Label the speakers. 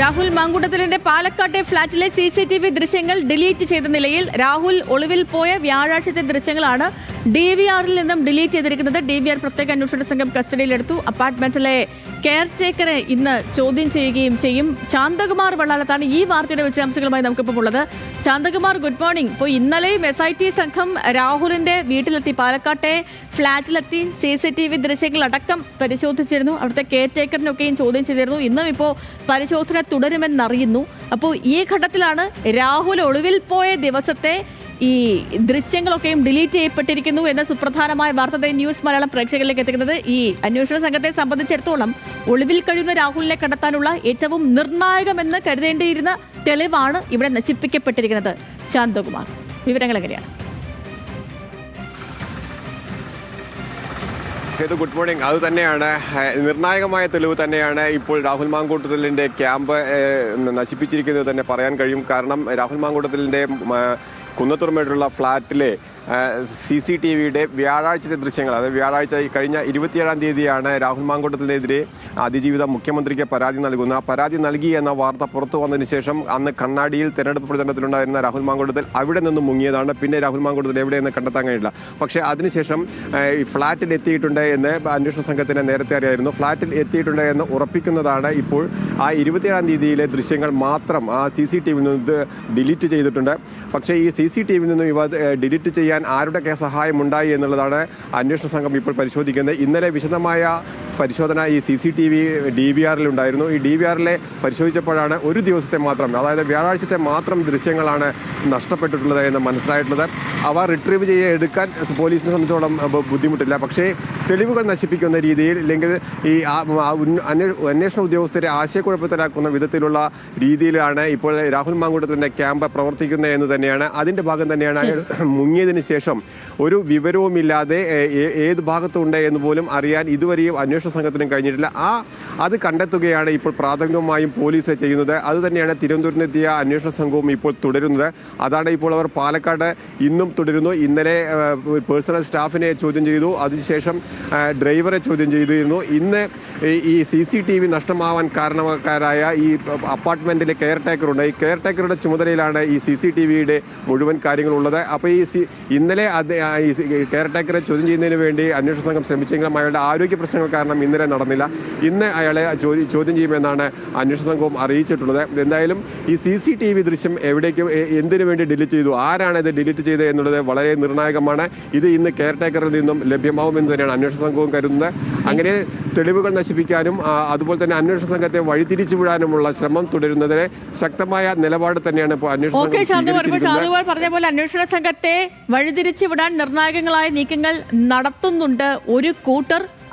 Speaker 1: രാഹുൽ മാങ്കുട്ടത്തിലിന്റെ പാലക്കാട്ടെ ഫ്ളാറ്റിലെ സി സി ടി വി ദൃശ്യങ്ങൾ ഡിലീറ്റ് ചെയ്ത നിലയിൽ രാഹുൽ ഒളിവിൽ പോയ വ്യാഴാഴ്ചത്തെ ദൃശ്യങ്ങളാണ് ഡി വി ആറിൽ നിന്നും ഡിലീറ്റ് ചെയ്തിരിക്കുന്നത് ഡി വി ആർ പ്രത്യേക അന്വേഷണ സംഘം കസ്റ്റഡിയിലെടുത്തു. അപ്പാർട്ട്മെന്റിലെ കെയർ ടേക്കറെ ഇന്ന് ചോദ്യം ചെയ്യുകയും ചെയ്യും. ശാന്തകുമാർ വള്ളാലത്താണ് ഈ വാർത്തയുടെ വിശദാംശങ്ങളുമായി നമുക്കിപ്പോൾ ഉള്ളത്. ശാന്തകുമാർ ഗുഡ് മോർണിംഗ് ഇപ്പോൾ ഇന്നലെയും എസ് ഐ ടി സംഘം രാഹുലിന്റെ വീട്ടിലെത്തി. പാലക്കാട്ടെ ഫ്ളാറ്റിലെത്തി സി സി ടി വി ദൃശ്യങ്ങൾ അടക്കം പരിശോധിച്ചിരുന്നു. അവിടുത്തെ കെയർ ടേക്കറിനൊക്കെയും ചോദ്യം ചെയ്തിരുന്നു. ഇന്നും ഇപ്പോൾ പരിശോധന തുടരുമെന്നറിയുന്നു. അപ്പോൾ ഈ ഘട്ടത്തിലാണ് രാഹുൽ ഒളിവിൽ പോയ ദിവസത്തെ ഈ ദൃശ്യങ്ങളൊക്കെയും ഡിലീറ്റ് ചെയ്യപ്പെട്ടിരിക്കുന്നു എന്ന സുപ്രധാനമായ വാർത്ത ന്യൂസ് മലയാളം പ്രേക്ഷകരിലേക്ക് എത്തിക്കുന്നത് ഈ അന്വേഷണ സംഘത്തെ സംബന്ധിച്ചിടത്തോളം ഒളിവിൽ കഴിയുന്ന രാഹുലിനെ കണ്ടെത്താനുള്ള ഏറ്റവും നിർണായകമെന്ന് കരുതേണ്ടിയിരുന്ന തെളിവാണ് ഇവിടെ നശിപ്പിക്കപ്പെട്ടിരിക്കുന്നത്. ശാന്തകുമാർ വിവരങ്ങൾ എങ്ങനെയാണ്?
Speaker 2: സേതു ഗുഡ് മോർണിംഗ് അത് തന്നെയാണ്. നിർണായകമായ തെളിവ് തന്നെയാണ് ഇപ്പോൾ രാഹുൽ മാങ്കൂട്ടത്തിലിന്റെ ക്യാമ്പ് നശിപ്പിച്ചിരിക്കുന്നത് തന്നെ പറയാൻ കഴിയും. കാരണം രാഹുൽ മാങ്കൂട്ടത്തിലിന്റെ കുന്നത്തുറമേട്ടുള്ള ഫ്ലാറ്റിലെ സി സി ടി വിയുടെ വ്യാഴാഴ്ചത്തെ ദൃശ്യങ്ങൾ അതായത് വ്യാഴാഴ്ച കഴിഞ്ഞ ഇരുപത്തിയേഴാം തീയതിയാണ് രാഹുൽ മാങ്കൂട്ടത്തിനെതിരെ അതിജീവിത മുഖ്യമന്ത്രിക്ക് പരാതി നൽകുന്ന പരാതി നൽകി എന്ന വാർത്ത പുറത്തു വന്നതിന് ശേഷം അന്ന് കണ്ണാടിയിൽ തെരഞ്ഞെടുപ്പ് പ്രചരണത്തിലുണ്ടായിരുന്ന രാഹുൽ മാങ്കൂട്ടത്തിൽ അവിടെ നിന്നും മുങ്ങിയതാണ്. പിന്നെ രാഹുൽ മാങ്കൂട്ടത്തിൽ എവിടെയെന്ന് കണ്ടെത്താൻ കഴിയില്ല. പക്ഷേ അതിനുശേഷം ഈ ഫ്ളാറ്റിൽ എത്തിയിട്ടുണ്ട് എന്ന് അന്വേഷണ സംഘത്തിന് നേരത്തെ അറിയായിരുന്നു. ഫ്ളാറ്റിൽ എത്തിയിട്ടുണ്ട് എന്ന് ഉറപ്പിക്കുന്നതാണ് ഇപ്പോൾ ആ ഇരുപത്തിയേഴാം തീയതിയിലെ ദൃശ്യങ്ങൾ മാത്രം ആ സി സി ടി വിയിൽ നിന്ന് ഡിലീറ്റ് ചെയ്തിട്ടുണ്ട്. പക്ഷേ ഈ സി സി ടി വിയിൽ നിന്നും ഇവ ഡിലീറ്റ് ചെയ്യാൻ ആരുടെയൊക്കെ സഹായം ഉണ്ടായി എന്നുള്ളതാണ് അന്വേഷണ സംഘം ഇപ്പോൾ പരിശോധിക്കുന്നത്. ഇന്നലെ വിശദമായ പരിശോധന ഈ C C T V D V ആറിൽ ഉണ്ടായിരുന്നു. ഈ ഡി വി ആറിലെ പരിശോധിച്ചപ്പോഴാണ് ഒരു ദിവസത്തെ മാത്രം അതായത് വ്യാഴാഴ്ചത്തെ മാത്രം ദൃശ്യങ്ങളാണ് നഷ്ടപ്പെട്ടിട്ടുള്ളത് എന്ന് മനസ്സിലായിട്ടുള്ളത്. അവ റിട്രീവ് ചെയ്ത് എടുക്കാൻ പോലീസിനെ സംബന്ധിച്ചോളം ബുദ്ധിമുട്ടില്ല. പക്ഷേ തെളിവുകൾ നശിപ്പിക്കുന്ന രീതിയിൽ അല്ലെങ്കിൽ ഈ അന്വേഷണ ഉദ്യോഗസ്ഥരെ ആശയക്കുഴപ്പത്തിലാക്കുന്ന വിധത്തിലുള്ള രീതിയിലാണ് ഇപ്പോൾ രാഹുൽ മാങ്കൂട്ടത്തിന്റെ ക്യാമ്പ് പ്രവർത്തിക്കുന്നത് എന്ന് തന്നെയാണ്. അതിന്റെ ഭാഗം തന്നെയാണ് അയാൾ മുങ്ങിയതിന് ശേഷം ഒരു വിവരവുമില്ലാതെ ഏത് ഭാഗത്തുണ്ട് എന്ന് പോലും അറിയാൻ ഇതുവരെയും അന്വേഷണ സംഘത്തിനും കഴിഞ്ഞിട്ടില്ല. ആ അത് കണ്ടെത്തുകയാണ് ഇപ്പോൾ പ്രാഥമികമായും പോലീസ് ചെയ്യുന്നത്. അതുതന്നെയാണ് തിരുവനന്തപുരത്തെത്തിയ അന്വേഷണ സംഘവും ഇപ്പോൾ തുടരുന്നത്. അതാണ് ഇപ്പോൾ അവർ പാലക്കാട് ഇന്നും തുടരുന്നു. ഇന്നലെ പേഴ്സണൽ സ്റ്റാഫിനെ ചോദ്യം ചെയ്തു. അതിനുശേഷം ഡ്രൈവറെ ചോദ്യം ചെയ്തിരുന്നു. ഇന്ന് ഈ- സി സി ടി വി നഷ്ടമാവാൻ കാരണക്കാരായ ഈ അപ്പാർട്ട്മെന്റിലെ കെയർ ടേക്കറുണ്ട്. ഈ കെയർ ടേക്കറുടെ ചുമതലയിലാണ് ഈ സി സി ടി വിയുടെ മുഴുവൻ കാര്യങ്ങളുള്ളത്. അപ്പോൾ ഈ സി ഇന്നലെ അത് ഈ കെയർ ടേക്കറെ ചോദ്യം ചെയ്യുന്നതിന് വേണ്ടി അന്വേഷണ സംഘം ശ്രമിച്ചെങ്കിലും അയാളുടെ ആരോഗ്യ പ്രശ്നങ്ങൾ കാരണം ഇന്നലെ നടന്നില്ല. ഇന്ന് അയാളെ ചോദ്യം ചോദ്യം ചെയ്യുമെന്നാണ് അന്വേഷണ സംഘവും അറിയിച്ചിട്ടുള്ളത്. എന്തായാലും ഈ സി സി ടി വി ദൃശ്യം എവിടേക്ക് എന്തിനു വേണ്ടി ഡിലീറ്റ് ചെയ്തു? ആരാണ് ഇത് ഡിലീറ്റ് ചെയ്തത് എന്നുള്ളത് വളരെ നിർണായകമാണ്. ഇത് ഇന്ന് കെയർ ടേക്കറിൽ നിന്നും ലഭ്യമാവുമെന്ന് തന്നെയാണ് അന്വേഷണ സംഘവും കരുതുന്നത്. അങ്ങനെ തെളിവുകൾ നശിപ്പിക്കാനും അതുപോലെ തന്നെ അന്വേഷണ സംഘത്തെ വഴിതിരിച്ചു വിടാനുമുള്ള ശ്രമം തുടരുന്നതിന് ശക്തമായ നിലപാട് തന്നെയാണ് ഇപ്പോൾ അന്വേഷണ
Speaker 1: പറഞ്ഞ പോലെ അന്വേഷണ സംഘത്തെ വഴിതിരിച്ചു വിടാൻ നിർണായകങ്ങളായ നീക്കങ്ങൾ നടത്തുന്നുണ്ട്. ഒരു കൂട്ടർ